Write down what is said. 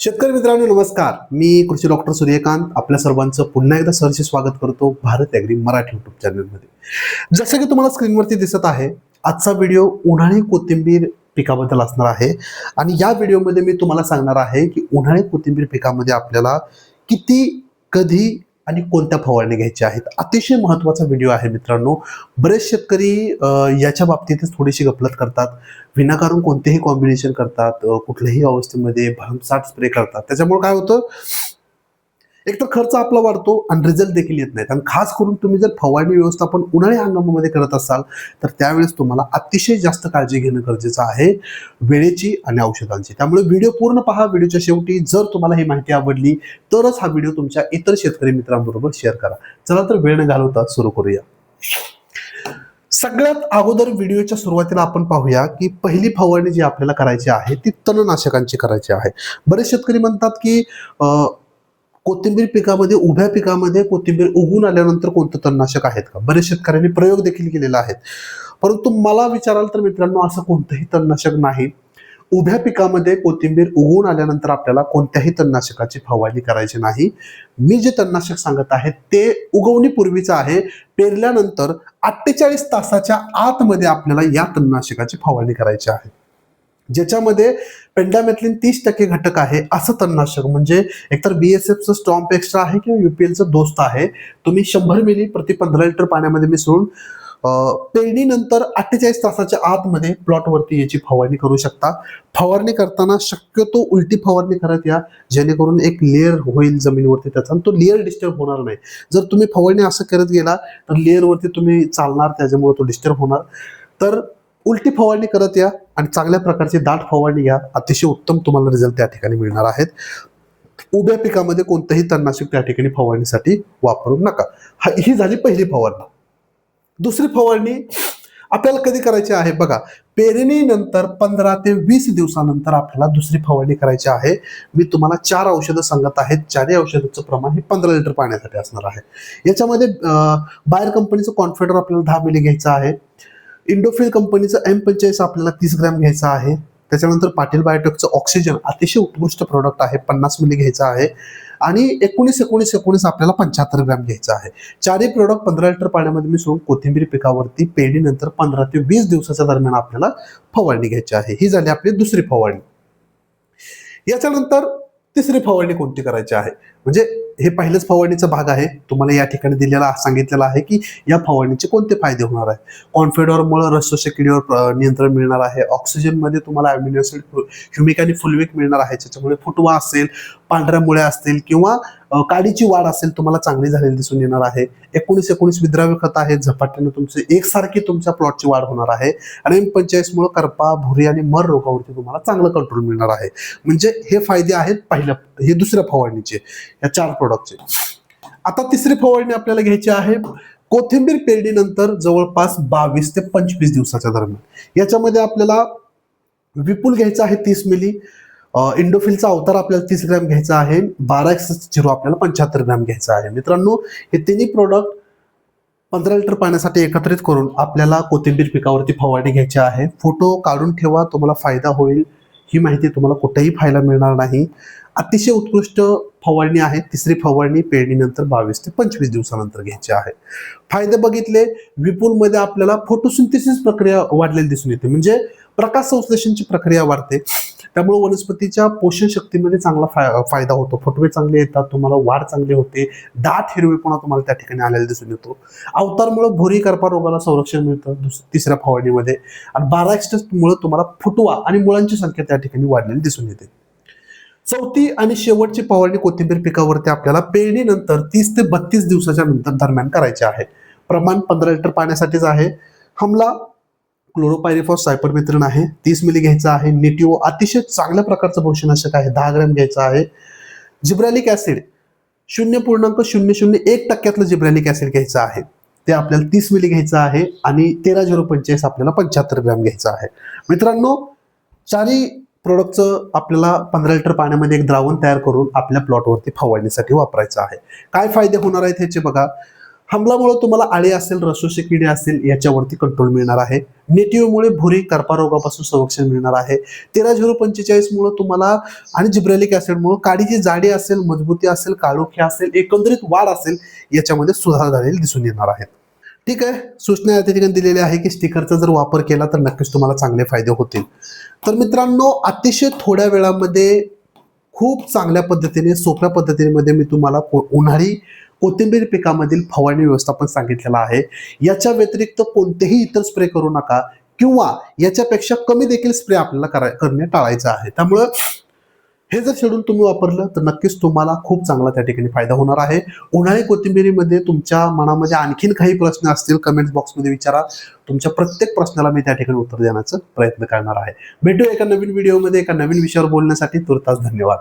शेतकरी मित्रांनो नमस्कार. मी कृषी डॉक्टर सूर्यकांत. आपल्या सर्वांचं पुन्हा एकदा सरचे स्वागत करतो भारत ॲग्री मराठी युट्यूब चॅनलमध्ये जसं की तुम्हाला स्क्रीनवरती दिसत आहे आजचा व्हिडिओ उन्हाळी कोथिंबीर पिकाबद्दल असणार आहे. आणि या व्हिडिओमध्ये मी तुम्हाला सांगणार आहे की उन्हाळी कोथिंबीर पिकामध्ये आपल्याला किती कधी आणि कोणत्या फवारणी घ्यायच्या आहेत? अतिशय महत्त्वाचा व्हिडिओ आहे मित्रांनो. बरेच शेतकरी याच्या बाबतीतच थोडीशी गफलत करतात. विनाकारण कोणतेही कॉम्बिनेशन करतात. कुठल्याही अवस्थेमध्ये भरमसाठ स्प्रे करतात. त्याच्यामुळे काय होतं? एक तर खर्च आपला वाढतो आणि रिझल्ट देखील येत नाहीत. आणि खास करून तुम्ही जर फवारणी व्यवस्थापन उन्हाळी हंगामामध्ये करत असाल तर त्यावेळेस तुम्हाला अतिशय जास्त काळजी घेणं गरजेचं आहे वेळेची आणि औषधांची. त्यामुळे व्हिडिओ पूर्ण पहा. व्हिडिओच्या शेवटी जर तुम्हाला ही माहिती आवडली तरच हा व्हिडिओ तुमच्या इतर शेतकरी मित्रांबरोबर शेअर करा. चला तर वेळ न घालवता सुरू करूया. सगळ्यात अगोदर व्हिडिओच्या सुरुवातीला आपण पाहूया की पहिली फवारणी जी आपल्याला करायची आहे ती तणनाशकांची करायची आहे. बरेच शेतकरी म्हणतात की अं, कोथिंबीर पिकामध्ये उभ्या पिकामध्ये कोथिंबीर उगून आल्यानंतर कोणतं तणनाशक आहेत का? बरेच शेतकऱ्यांनी प्रयोग देखील केलेला आहे परंतु मला विचाराल तर मित्रांनो असं कोणतंही तणनाशक नाही. उभ्या पिकामध्ये कोथिंबीर उगवून आल्यानंतर आपल्याला कोणत्याही तणनाशकाची फवारणी करायची नाही. मी जे तणनाशक सांगत आहे ते उगवणीपूर्वीचं आहे. पेरल्यानंतर अठ्ठेचाळीस तासाच्या आतमध्ये आपल्याला या तणनाशकाची फवारणी करायची आहे. ज्याच्यामध्ये पेंडामेथलिन तीस टक्के घटक आहे असं तणनाशक. म्हणजे एकतर बी एस एफचं स्टॉम्प एक्स्ट्रा आहे किंवा युपीएलचं दोस्त आहे. तुम्ही शंभर मिली प्रति पंधरा लिटर पाण्यामध्ये मिसळून पेरणीनंतर अठ्ठेचाळीस तासाच्या आतमध्ये प्लॉटवरती याची फवारणी करू शकता. फवारणी करताना शक्यतो उलटी फवारणी करत या. जेणेकरून एक लेअर होईल जमिनीवरती त्याचा आणि तो लेअर डिस्टर्ब होणार नाही. जर तुम्ही फवारणी असं करत गेला तर लेअरवरती तुम्ही चालणार त्याच्यामुळे तो डिस्टर्ब होणार. तर उलटी फवारणी करत या. आणि चांगल्या प्रकारची दाट फवारणी घ्या अतिशय उत्तम तुम्हाला रिझल्ट त्या ठिकाणी मिळणार आहेत. उभ्या पिकामध्ये कोणतंही तणनाशक त्या ठिकाणी फवारणीसाठी वापरू नका. हा ही झाली पहिली फवारणी. दुसरी फवारणी आपल्याला कधी करायची आहे? बघा पेरणीनंतर पंधरा ते वीस दिवसानंतर आपल्याला दुसरी फवारणी करायची आहे. मी तुम्हाला चार औषधं सांगत आहेत चारही औषधाचं प्रमाण हे पंधरा लिटर पाण्यासाठी असणार आहे. याच्यामध्ये बाहेर कंपनीचं कॉन्फिडर आपल्याला दहा मिली घ्यायचं आहे. इंडोफिल कंपनीचं एम पंचेस आपल्याला तीस ग्रॅम घ्यायचा आहे. त्याच्यानंतर पाटील बायोटेकचं ऑक्सिजन अतिशय उत्कृष्ट प्रोडक्ट आहे. पन्नास मिली घ्यायचं आहे. आणि एकोणीस एकोणीस एकोणीस आपल्याला पंच्याहत्तर ग्रॅम घ्यायचा आहे. चारही प्रोडक्ट पंधरा लिटर पाण्यामध्ये मिसळून कोथिंबीर पिकावरती पेरणीनंतर पंधरा ते वीस दिवसाच्या दरम्यान आपल्याला फवारणी घ्यायची आहे. ही झाली आपली दुसरी फवारणी. याच्यानंतर तिसरी फवारणी कोणती करायची आहे? म्हणजे हे पहिलंच फवारणीचा भाग आहे. तुम्हाला या ठिकाणी दिलेला सांगितलेला आहे की या फवारणीचे कोणते फायदे होणार आहे? कॉन्फेडॉरमुळे रसोशे किडीवर नियंत्रण मिळणार आहे. ऑक्सिजनमध्ये तुम्हाला अमिनो ऍसिड ह्युमिक आणि फुलविक मिळणार आहे. त्याच्यामुळे फुटवा असेल पांढऱ्या मुळ्या असतील किंवा काडीची वाढ असेल तुम्हाला चांगली झालेली दिसून येणार आहे. एकोणीस एकोणीस विद्राव्य खत आहे झपाट्याने तुमचे एकसारखी तुमच्या प्लॉटची वाढ होणार आहे. आणि एम पंचेचाळीसमुळे करपा भुरी आणि मर रोगावरती तुम्हाला चांगलं कंट्रोल मिळणार आहे. म्हणजे हे फायदे आहेत पहिल्या हे दुसऱ्या फवारणीचे. या चार प्रोडक्टचे आता तिसरी फवारणी आपल्याला घ्यायची आहे कोथिंबीर पेरणीनंतर जवळपास बावीस ते पंचवीस दिवसाच्या दरम्यान. याच्यामध्ये आपल्याला विपुल घ्यायचा आहे तीस मिली. इंडोफिलचा अवतार आपल्याला तीस ग्रॅम घ्यायचा आहे. बारा एक्स झिरो आपल्याला पंच्याहत्तर ग्रॅम घ्यायचा आहे. मित्रांनो हे तिन्ही प्रोडक्ट पंधरा लिटर पाण्यासाठी एकत्रित करून आपल्याला कोथिंबीर पिकावरती फवारणी घ्यायची आहे. फोटो काढून ठेवा तुम्हाला फायदा होईल. ही माहिती तुम्हाला कुठेही पाहायला मिळणार नाही. अतिशय उत्कृष्ट फवारणी आहे. तिसरी फवारणी पेरणीनंतर बावीस ते पंचवीस दिवसानंतर घ्यायची आहे. फायदे बघितले. विपुलमध्ये आपल्याला फोटोसिंथेसिस प्रक्रिया वाढलेली दिसून येते. म्हणजे प्रकाश संश्लेषणची प्रक्रिया वाढते. त्यामुळे वनस्पतीच्या पोषण शक्तीमध्ये चांगला फाय फायदा होतो. फुटवे चांगले येतात तुम्हाला वाढ चांगली होते. दाट हिरवेपणा तुम्हाला त्या ठिकाणी आलेला दिसून येतो. अवतारमुळे भोरी करपा रोगाला संरक्षण मिळतं तिसऱ्या फवारणीमध्ये. आणि बारा मुळे तुम्हाला फुटवा आणि मुळांची संख्या त्या ठिकाणी वाढलेली दिसून येते. चौथी आणि शेवटची फवारणी कोथिंबीर पिकावरती आपल्याला पेरणीनंतर तीस ते बत्तीस दिवसाच्या नंतर दरम्यान करायचे आहे. प्रमाण पंधरा लिटर पाण्यासाठीच आहे. हमला क्लोरोपायरिफॉस सायपरमेथ्रिन आहे तीस मिली घ्यायचं आहे. निटिओ अतिशय चांगल्या प्रकारचं पोषणाशक आहे दहा ग्रॅम घ्यायचं आहे. जिब्रॅलिक ऍसिड शून्य पूर्णांक शून्य शून्य एक टक्क्यातलं जिब्रॅलिक ऍसिड घ्यायचं आहे. ते आपल्याला तीस मिली घ्यायचं आहे आणि तेरा झिरो पंचेचाळीस आपल्याला पंच्याहत्तर ग्रॅम घ्यायचं आहे. मित्रांनो चारही प्रोडक्टचं आपल्याला पंधरा लिटर पाण्यामध्ये एक द्रावण तयार करून आपल्या प्लॉटवरती फवारणीसाठी वापरायचं आहे. काय फायदे होणार आहेत ह्याचे बघा. हमलामुळे तुम्हाला आळे असेल रसोशी किडे असेल याच्यावरती कंट्रोल मिळणार आहे. नेटिव्हमुळे भुरी कर्पारोगापासून संरक्षण मिळणार आहे. तेरा झिरो पंचेचाळीसमुळं तुम्हाला आणि जिब्रेलिक ऍसिडमुळे काडीची जाडी असेल मजबूती असेल काळोखी असेल एकंदरीत वाढ असेल याच्यामध्ये सुधार झालेली दिसून येणार आहेत ठीक आहे? सूचना या ठिकाणी दिलेली आहे की स्टिकरचा जर वापर केला तर नक्कीच तुम्हाला चांगले फायदे होतील. तर मित्रांनो अतिशय थोड्या वेळामध्ये खूप चांगल्या पद्धतीने सोप्या पद्धतीमध्ये मी तुम्हाला को- उन्हाळी कोथिंबीर पिकामधील फवारणी व्यवस्थापन सांगितलेलं आहे. याच्या व्यतिरिक्त कोणतेही इतर स्प्रे करू नका किंवा याच्यापेक्षा कमी देखील स्प्रे आपल्याला करा करणे टाळायचं आहे. त्यामुळं हे जर शेड्यूल तुम्ही वापरलं तर नक्कीच तुम्हाला खूप चांगला त्या ठिकाणी फायदा होणार आहे. उन्हाळी कोथिंबिरीमध्ये तुमच्या मनामध्ये आणखीन काही प्रश्न असतील कमेंट बॉक्समध्ये विचारा. तुमच्या प्रत्येक प्रश्नाला मी त्या ठिकाणी उत्तर देण्याचा प्रयत्न करणार आहे. भेटू एका नवीन व्हिडिओमध्ये एका नवीन विषयावर बोलण्यासाठी. तुर्तास धन्यवाद.